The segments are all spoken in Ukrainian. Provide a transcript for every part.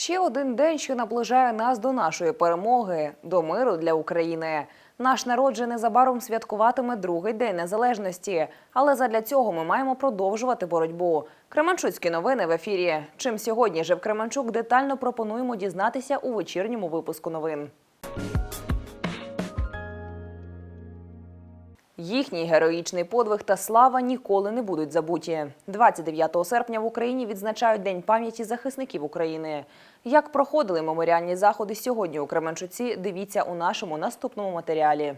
Ще один день, що наближає нас до нашої перемоги, до миру для України. Наш народ же незабаром святкуватиме другий день незалежності. Але задля цього ми маємо продовжувати боротьбу. Кременчуцькі новини в ефірі. Чим сьогодні жив Кременчук детально пропонуємо дізнатися у вечірньому випуску новин. Їхній героїчний подвиг та слава ніколи не будуть забуті. 29 серпня в Україні відзначають День пам'яті захисників України. Як проходили меморіальні заходи сьогодні у Кременчуці, дивіться у нашому наступному матеріалі.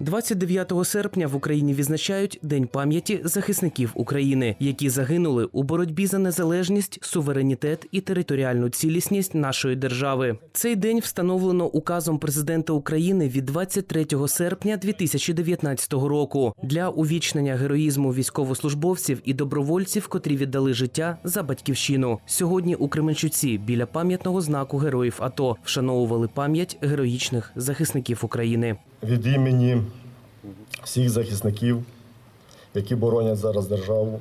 29 серпня в Україні відзначають День пам'яті захисників України, які загинули у боротьбі за незалежність, суверенітет і територіальну цілісність нашої держави. Цей день встановлено указом президента України від 23 серпня 2019 року для увічнення героїзму військовослужбовців і добровольців, котрі віддали життя за батьківщину. Сьогодні у Кременчуці біля пам'ятного знаку героїв АТО вшановували пам'ять героїчних захисників України. Від імені всіх захисників, які боронять зараз державу.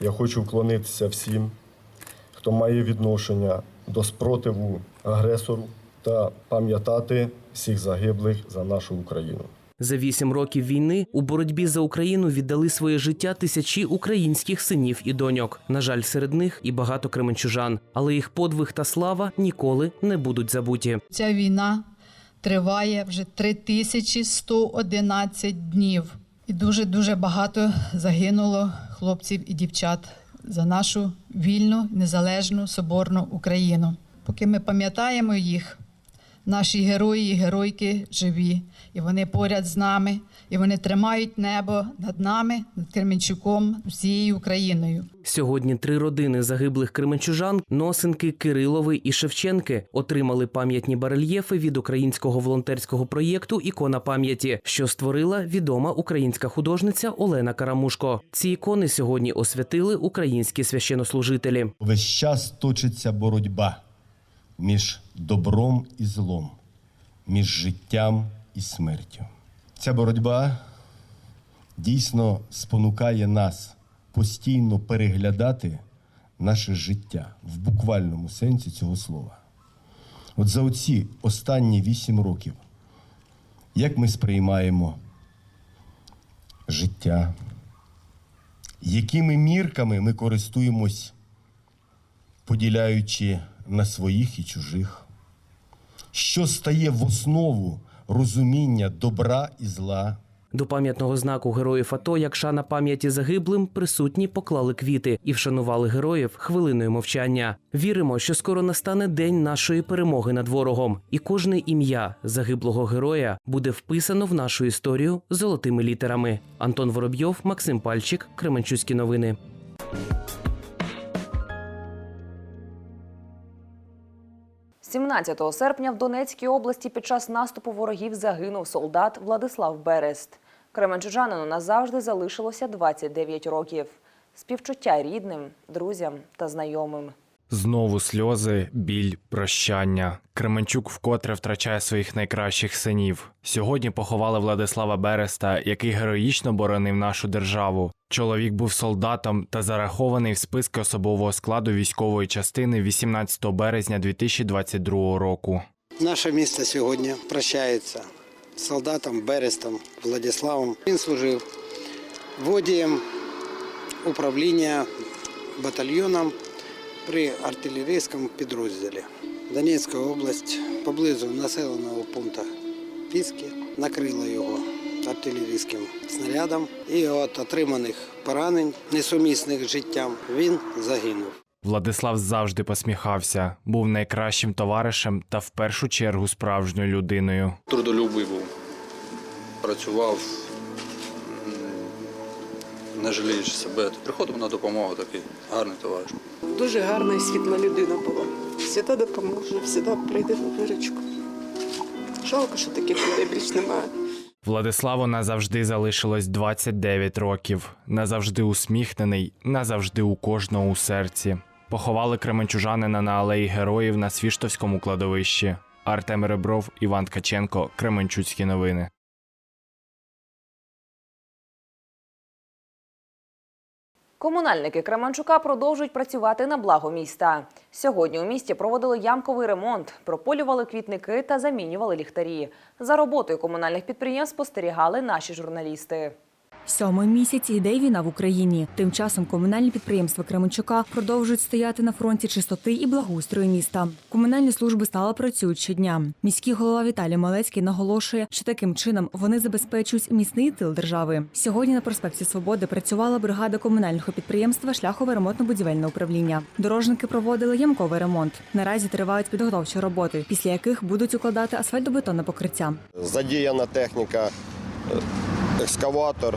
Я хочу вклонитися всім, хто має відношення до спротиву агресору та пам'ятати всіх загиблих за нашу Україну. За вісім років війни у боротьбі за Україну віддали своє життя тисячі українських синів і доньок. На жаль, серед них і багато кременчужан, але їх подвиг та слава ніколи не будуть забуті. Ця війна триває вже 3111 днів. І дуже-дуже багато загинуло хлопців і дівчат за нашу вільну, незалежну, соборну Україну. Поки ми пам'ятаємо їх, наші герої і геройки живі, і вони поряд з нами, і вони тримають небо над нами, над Кременчуком, всією Україною. Сьогодні три родини загиблих кременчужан Носенки, Кирилови і Шевченки отримали пам'ятні барельєфи від українського волонтерського проєкту Ікона пам'яті, що створила відома українська художниця Олена Карамушко. Ці ікони сьогодні освятили українські священнослужителі. Весь час точиться боротьба між добром і злом, між життям і смертю. Ця боротьба дійсно спонукає нас постійно переглядати наше життя в буквальному сенсі цього слова. От за оці останні вісім років, як ми сприймаємо життя, якими мірками ми користуємось поділяючи на своїх і чужих, що стає в основу розуміння добра і зла. До пам'ятного знаку героїв АТО, як шана пам'яті загиблим, присутні поклали квіти і вшанували героїв хвилиною мовчання. Віримо, що скоро настане день нашої перемоги над ворогом, і кожне ім'я загиблого героя буде вписано в нашу історію золотими літерами. Антон Воробйов, Максим Пальчик, Кременчуцькі новини. – 17 серпня в Донецькій області під час наступу ворогів загинув солдат Владислав Берест. Кременчужанину назавжди залишилося 29 років. Співчуття рідним, друзям та знайомим. Знову сльози, біль, прощання. Кременчук вкотре втрачає своїх найкращих синів. Сьогодні поховали Владислава Береста, який героїчно боронив нашу державу. Чоловік був солдатом та зарахований в списки особового складу військової частини 18 березня 2022 року. Наше місто сьогодні прощається з солдатом Берестом Владиславом. Він служив водієм управління батальйоном при артилерійському підрозділі. Донецька область поблизу населеного пункту Піски накрила його артилерійським снарядом. І от отриманих поранень, несумісних з життям, він загинув. Владислав завжди посміхався, був найкращим товаришем та в першу чергу справжньою людиною. трудолюбий був. Працював, не жаліючи себе. Приходив на допомогу такий гарний товариш. Дуже гарна і світла людина була. Всіда допоможе, завжди прийде на виручку. Жалко, що таких людей більш немає. Владиславу назавжди залишилось 29 років. Назавжди усміхнений, назавжди у кожного у серці. Поховали кременчужанина на алеї героїв на Свіштовському кладовищі. Артем Ребров, Іван Ткаченко, Кременчуцькі новини. Комунальники Кременчука продовжують працювати на благо міста. Сьогодні у місті проводили ямковий ремонт, прополювали квітники та замінювали ліхтарі. За роботою комунальних підприємств спостерігали наші журналісти. Сьомий місяць іде війна в Україні. Тим часом комунальні підприємства Кременчука продовжують стояти на фронті чистоти і благоустрою міста. Комунальні служби стало працюють щодня. Міський голова Віталій Малецький наголошує, що таким чином вони забезпечують міцний тил держави. Сьогодні на проспекті Свободи працювала бригада комунального підприємства Шляхове ремонтно-будівельне управління. Дорожники проводили ямковий ремонт. Наразі тривають підготовчі роботи, після яких будуть укладати асфальтобетонне покриття. Задіяна техніка, е, екскаватор,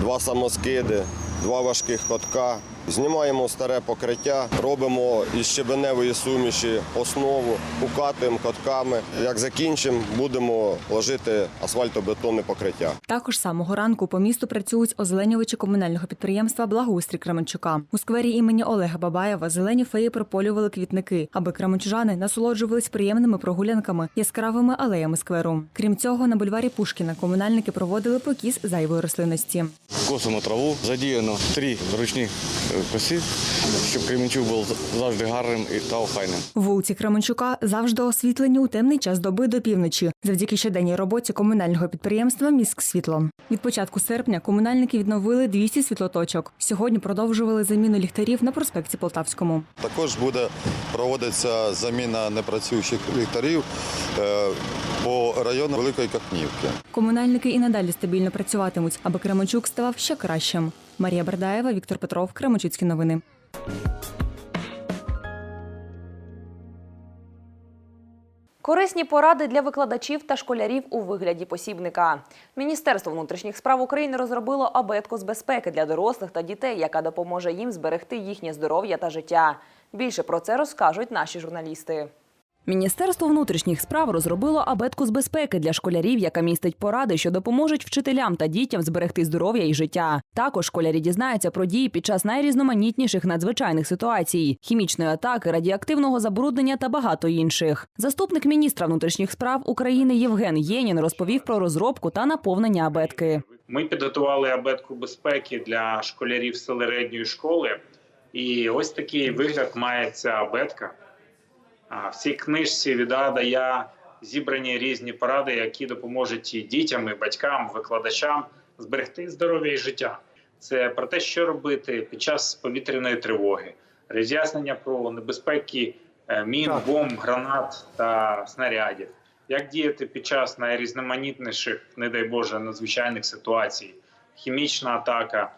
два самоскиди, два важких котка. Знімаємо старе покриття, робимо із щебеневої суміші основу, укатуємо котками. Як закінчимо, будемо ложити асфальтобетонне покриття. Також з самого ранку по місту працюють озеленювачі комунального підприємства Благоустрій Кременчука. У сквері імені Олега Бабаєва зелені феї прополювали квітники, аби кременчужани насолоджувались приємними прогулянками яскравими алеями скверу. Крім цього, на бульварі Пушкіна комунальники проводили покіс зайвої рослинності. Косимо траву, задіяно три ручні коси, щоб Кременчук був завжди гарним і та охайним. Вулиці Кременчука завжди освітлені у темний час доби до півночі, завдяки щоденній роботі комунального підприємства Міськсвітло. Від початку серпня комунальники відновили 200 світлоточок. Сьогодні продовжували заміну ліхтарів на проспекті Полтавському. Також буде проводитися заміна непрацюючих ліхтарів е, по району Великої Кахнівки. Комунальники і надалі стабільно працюватимуть, аби Кременчук ставав ще кращим. Марія Бердаєва, Віктор Петров, Кременчуцькі новини. Корисні поради для викладачів та школярів у вигляді посібника. Міністерство внутрішніх справ України розробило абетку з безпеки для дорослих та дітей, яка допоможе їм зберегти їхнє здоров'я та життя. Більше про це розкажуть наші журналісти. Міністерство внутрішніх справ розробило абетку з безпеки для школярів, яка містить поради, що допоможуть вчителям та дітям зберегти здоров'я і життя. Також школярі дізнаються про дії під час найрізноманітніших надзвичайних ситуацій: хімічної атаки, радіоактивного забруднення та багато інших. Заступник міністра внутрішніх справ України Євген Єнін розповів про розробку та наповнення абетки. Ми підготували абетку безпеки для школярів середньої школи, і ось такий вигляд має ця абетка. В цій книжці від А до Я зібрані різні поради, які допоможуть і дітям, і батькам, викладачам зберегти здоров'я і життя. Це про те, що робити під час повітряної тривоги, роз'яснення про небезпеки е, мін, бомб, гранат та снарядів, як діяти під час найрізноманітніших, не дай Боже, надзвичайних ситуацій, хімічна атака,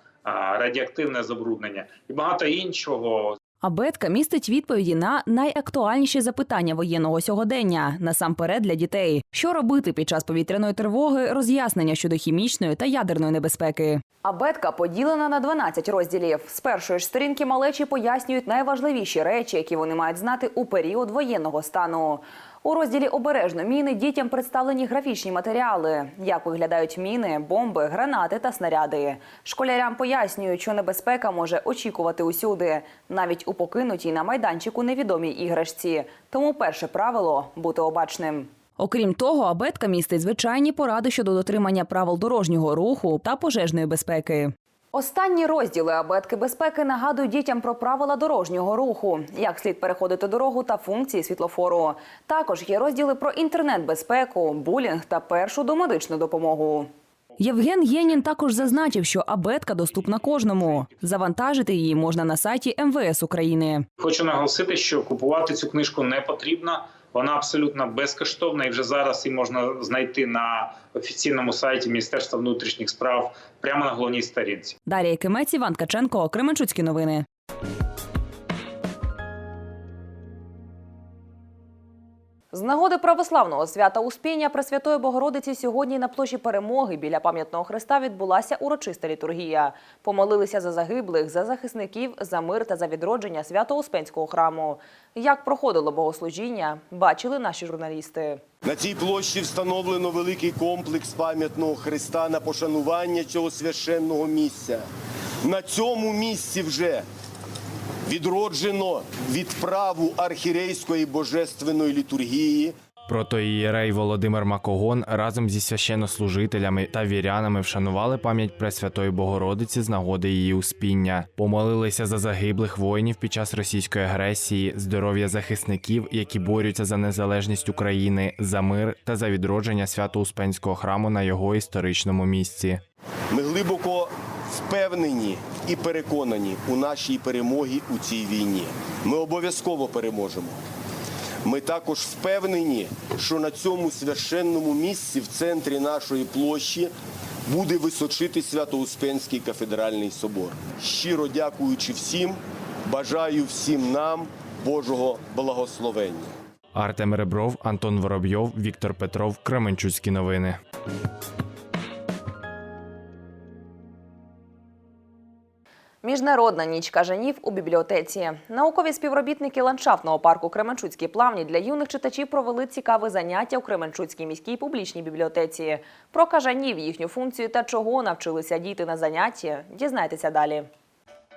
радіоактивне забруднення і багато іншого. Абетка містить відповіді на найактуальніші запитання воєнного сьогодення, насамперед для дітей. Що робити під час повітряної тривоги, роз'яснення щодо хімічної та ядерної небезпеки. Абетка поділена на 12 розділів. З першої ж сторінки малечі пояснюють найважливіші речі, які вони мають знати у період воєнного стану. У розділі Обережно міни дітям представлені графічні матеріали, як виглядають міни, бомби, гранати та снаряди. Школярям пояснюють, що небезпека може очікувати усюди, навіть у покинутій на майданчику невідомій іграшці. Тому перше правило бути обачним. Окрім того, абетка містить звичайні поради щодо дотримання правил дорожнього руху та пожежної безпеки. Останні розділи абетки безпеки нагадують дітям про правила дорожнього руху, як слід переходити дорогу та функції світлофору. Також є розділи про інтернет-безпеку, булінг та першу домедичну допомогу. Євген Єнін також зазначив, що абетка доступна кожному. Завантажити її можна на сайті МВС України. Хочу наголосити, що купувати цю книжку не потрібно. Вона абсолютно безкоштовна і вже зараз її можна знайти на офіційному сайті Міністерства внутрішніх справ прямо на головній сторінці. Дарія Кимець, Іван Каченко, Кременчуцькі новини. З нагоди православного свята Успіння Пресвятої Богородиці сьогодні на площі Перемоги біля пам'ятного хреста відбулася урочиста літургія. Помолилися за загиблих, за захисників, за мир та за відродження Свято-Успенського храму. Як проходило богослужіння, бачили наші журналісти. На цій площі встановлено великий комплекс пам'ятного хреста на пошанування цього священного місця. На цьому місці вже відроджено відправу архірейської божественної літургії. Протоієрей Володимир Макогон разом зі священнослужителями та вірянами вшанували пам'ять Пресвятої Богородиці з нагоди її успіння, помолилися за загиблих воїнів під час російської агресії, здоров'я захисників, які борються за незалежність України, за мир та за відродження Свято-Успенського храму на його історичному місці. Ми глибоко впевнені і переконані у нашій перемогі у цій війні. Ми обов'язково переможемо. Ми також впевнені, що на цьому священному місці в центрі нашої площі буде височити Свято-Успенський кафедральний собор. Щиро дякуючи всім, бажаю всім нам Божого благословення. Артем Ребров, Антон Воробйов, Віктор Петров, Кременчуцькі новини. Міжнародна ніч кажанів у бібліотеці. Наукові співробітники ландшафтного парку Кременчуцькі плавні для юних читачів провели цікаве заняття у Кременчуцькій міській публічній бібліотеці. Про кажанів, їхню функцію та чого навчилися діти на занятті. Дізнайтеся далі.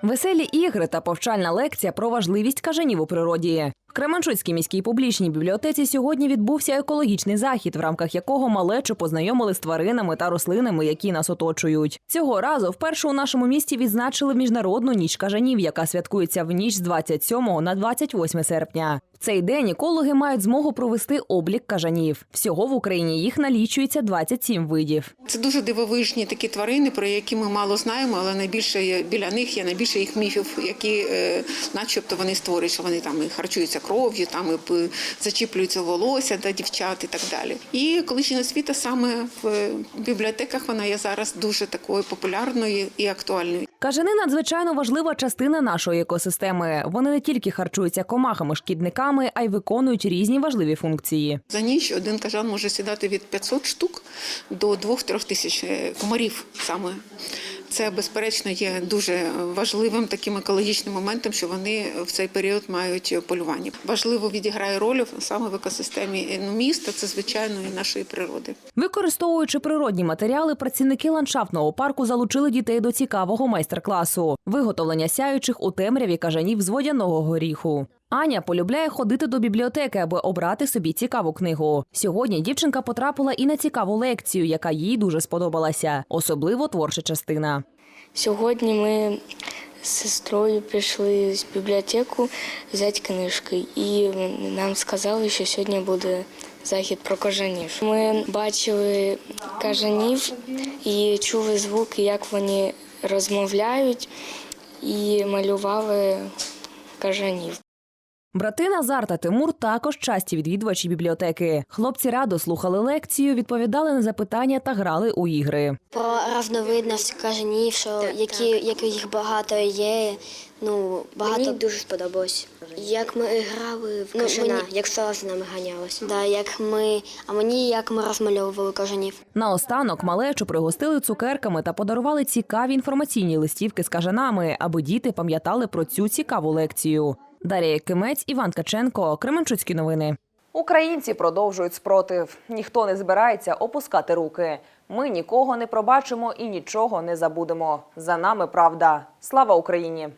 Веселі ігри та повчальна лекція про важливість кажанів у природі. Кременчуцькій міській публічній бібліотеці сьогодні відбувся екологічний захід, в рамках якого малечу познайомили з тваринами та рослинами, які нас оточують. Цього разу вперше у нашому місті відзначили міжнародну ніч кажанів, яка святкується в ніч з 27 на 28 серпня. В цей день екологи мають змогу провести облік кажанів. Всього в Україні їх налічується 27 видів. Це дуже дивовижні такі тварини, про які ми мало знаємо, але найбільше біля них є найбільше їх міфів, які, е, начебто, вони створюють, що вони там і харчуються кров'ю, там п- волосся та дівчат і так далі. І колишня освіта саме в бібліотеках вона є зараз дуже такою популярною і актуальною. Кажани надзвичайно важлива частина нашої екосистеми. Вони не тільки харчуються комахами, шкідниками, а й виконують різні важливі функції. За ніч один кажан може сідати від 500 штук до 2-3 тисяч е, комарів саме. Це, безперечно, є дуже важливим таким екологічним моментом, що вони в цей період мають полювання. Важливо відіграє роль саме в екосистемі міста, це звичайно і нашої природи. Використовуючи природні матеріали, працівники ландшафтного парку залучили дітей до цікавого майстер-класу виготовлення сяючих у темряві кажанів з водяного горіху. Аня полюбляє ходити до бібліотеки, аби обрати собі цікаву книгу. Сьогодні дівчинка потрапила і на цікаву лекцію, яка їй дуже сподобалася, особливо творча частина. Сьогодні ми з сестрою прийшли в бібліотеку взяти книжки, і нам сказали, що сьогодні буде захід про кажанів. Ми бачили кажанів і чули звуки, як вони розмовляють, і малювали кажанів. Брати Назар та Тимур також часті відвідувачі бібліотеки. Хлопці радо слухали лекцію, відповідали на запитання та грали у ігри. Про різновидність кажанів, що які, які їх багато є. Ну, багато мені дуже сподобалось. Як ми грали в кажана, мені... як села з нами ганялося. Да, як ми, а мені як ми розмальовували кажанів. Наостанок малечу пригостили цукерками та подарували цікаві інформаційні листівки з кажанами, аби діти пам'ятали про цю цікаву лекцію. Дар'я Кимець, Іван Каченко, Кременчуцькі новини. Українці продовжують спротив. Ніхто не збирається опускати руки. Ми нікого не пробачимо і нічого не забудемо. За нами правда. Слава Україні!